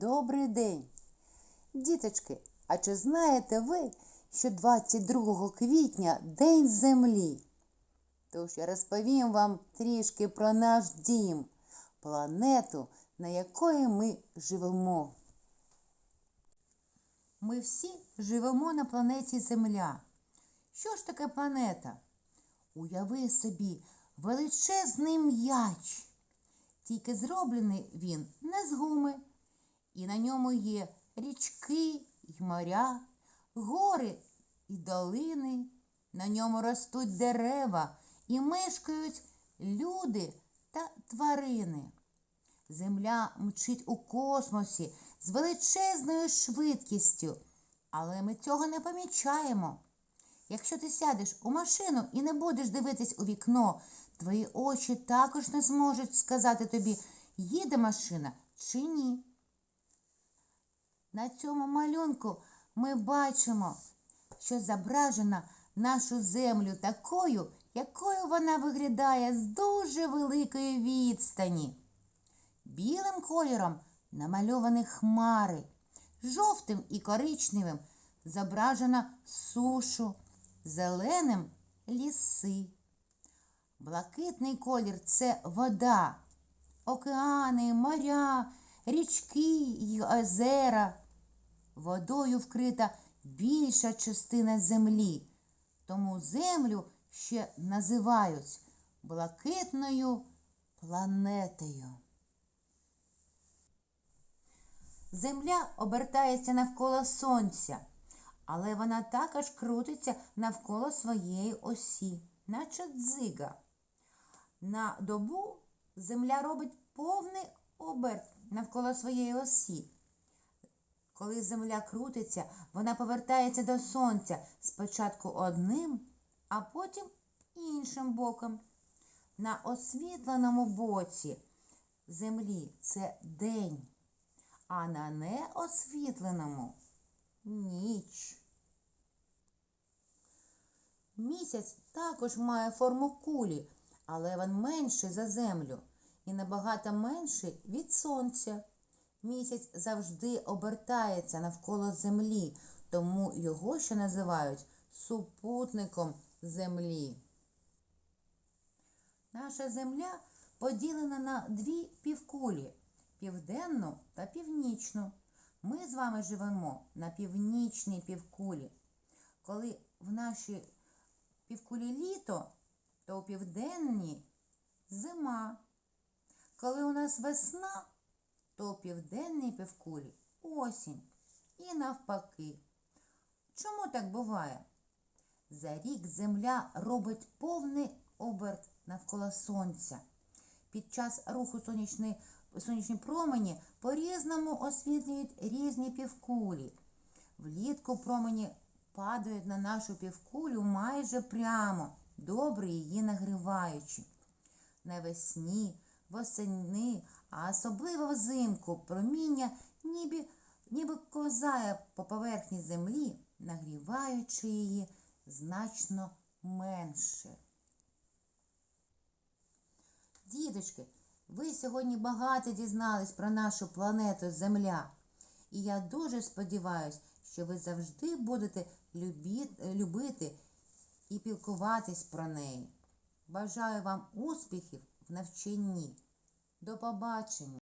Добрий день! Діточки, а чи знаєте ви, що 22 квітня День Землі? Тож я розповім вам трішки про наш дім, планету, на якої ми живемо. Ми всі живемо на планеті Земля. Що ж таке планета? Уяви собі величезний м'яч. Тільки зроблений він не з гуми, і на ньому є річки й моря, гори і долини. На ньому ростуть дерева і мешкають люди та тварини. Земля мчить у космосі з величезною швидкістю, але ми цього не помічаємо. Якщо ти сядеш у машину і не будеш дивитись у вікно, твої очі також не зможуть сказати тобі, їде машина чи ні. На цьому малюнку ми бачимо, що зображено нашу землю такою, якою вона виглядає з дуже великої відстані. Білим кольором намальовані хмари, жовтим і коричневим зображено сушу, зеленим ліси. Блакитний колір це вода, океани, моря, річки й озера. Водою вкрита більша частина землі, тому землю ще називають блакитною планетою. Земля обертається навколо Сонця, але вона також крутиться навколо своєї осі, наче дзига. На добу Земля робить повний оберт навколо своєї осі. Коли Земля крутиться, вона повертається до Сонця спочатку одним, а потім іншим боком. На освітленому боці Землі це день, а на неосвітленому ніч. Місяць також має форму кулі, але він менший за землю і набагато менший від сонця. Місяць завжди обертається навколо землі, тому його ще називають супутником землі. Наша земля поділена на дві півкулі південну та північну. Ми з вами живемо на північній півкулі. Коли в нашій півкулі літо, то у південній зима. Коли у нас весна, то у південній півкулі осінь. І навпаки. Чому так буває? За рік земля робить повний оберт навколо сонця. Під час руху сонячні промені по-різному освітлюють різні півкулі. Влітку промені падають на нашу півкулю майже прямо, добре її нагріваючи. Навесні, восени, а особливо взимку проміння ніби, ніби ковзає по поверхні землі, нагріваючи її значно менше. Діточки, ви сьогодні багато дізнались про нашу планету Земля. І я дуже сподіваюся, що ви завжди будете любити і пілкуватись про неї. Бажаю вам успіхів в навчанні. До побачення!